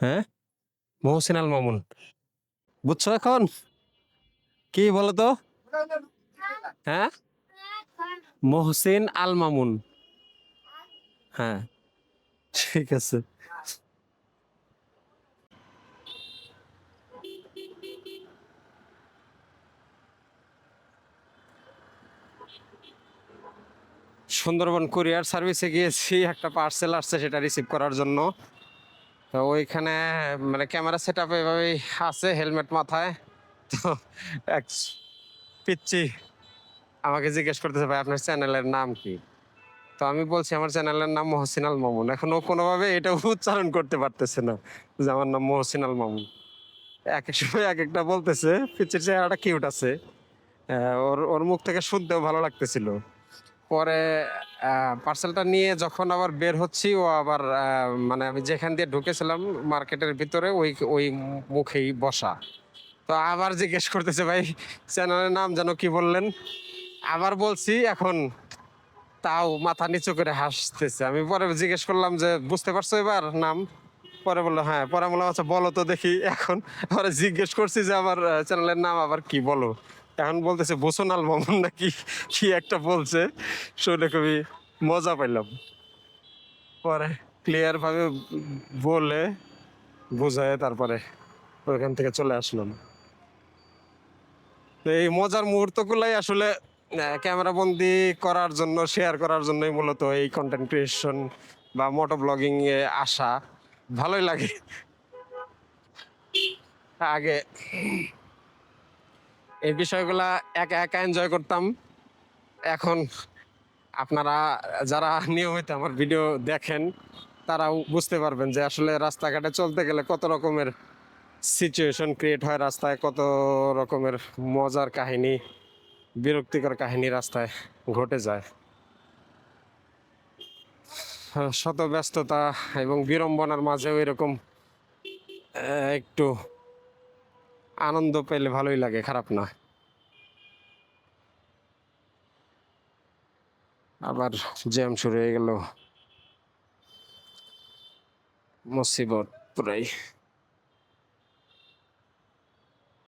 হ্যাঁ? মহসিন আল মামুন। বুঝছ এখন? কি বলো তো হ্যাঁ? মহসিন আল মামুন। হ্যাঁ ঠিক আছে। সুন্দরবন কুরিয়ার সার্ভিসে গিয়েছি, একটা পার্সেল আসছে সেটা রিসিভ করার জন্য। তো ওইখানে মানে ক্যামেরা সেট আপ এভাবেই আছে হেলমেট মাথায়। তো এক পিচ্ছি আমাকে জিজ্ঞেস করতেছে, ভাই, আপনার চ্যানেলের নাম কি? তো আমি বলছি, আমার চ্যানেলের নাম মহসিন আল মামুন। এখন ও কোনোভাবে এটা উচ্চারণ করতে পারতেছে না যে আমার নাম মহসিন আল মামুন। এক এক সময় এক একটা বলতেছে পিচ্ছির চেহারাটা কিউট আছে। ওর ওর মুখ থেকে শুনতেও ভালো লাগতেছিল। পরে পার্সেলটা নিয়ে যখন আবার বের হচ্ছি, ও আবার মানে আমি যেখান দিয়ে ঢুকেছিলাম মার্কেটের ভিতরে, ওই ওই মুখেই বসা। তো আবার জিজ্ঞেস করতেছে, ভাই চ্যানেলের নাম যেন কি বললেন? আবার বলছি, এখন তাও মাথা নিচু করে হাসতেছে। আমি পরে জিজ্ঞেস করলাম যে, বুঝতে পারছ এবার নাম? পরে বলল হ্যাঁ। পরে বললাম আচ্ছা বলো তো দেখি এখন। পরে জিজ্ঞেস করছি যে, আমার চ্যানেলের নাম আবার কি বলো? এখন বলতেছে বোসনাল মামুন নাকি? কি একটা বলছে। শুনে খুবই মজা পাইলাম। পরে ক্লিয়ার ভাবে বলে, বোঝায় তারপরে ওইখান থেকে চলে আসলাম। এই মজার মুহূর্তগুলাই আসলে ক্যামেরা বন্দি করার জন্য শেয়ার করার জন্যই মূলত এই কন্টেন্ট ক্রিয়েশন বা মোটো ব্লগিং এ আসা ভালোই লাগে। আগে এই বিষয়গুলা একা একা এনজয় করতাম। এখন আপনারা যারা নিয়মিত আমার ভিডিও দেখেন, তারাও বুঝতে পারবেন যে আসলে রাস্তাঘাটে চলতে গেলে কত রকমের সিচুয়েশন ক্রিয়েট হয় রাস্তায়, কত রকমের মজার কাহিনী, বিরক্তিকর কাহিনী রাস্তায় ঘটে যায়। শত ব্যস্ততা এবং বিড়ম্বনার মাঝেও এরকম একটু আনন্দ পেলে ভালোই লাগে খারাপ না আবার জ্যাম শুরু হয়ে গেল। মুসিবত পুরাই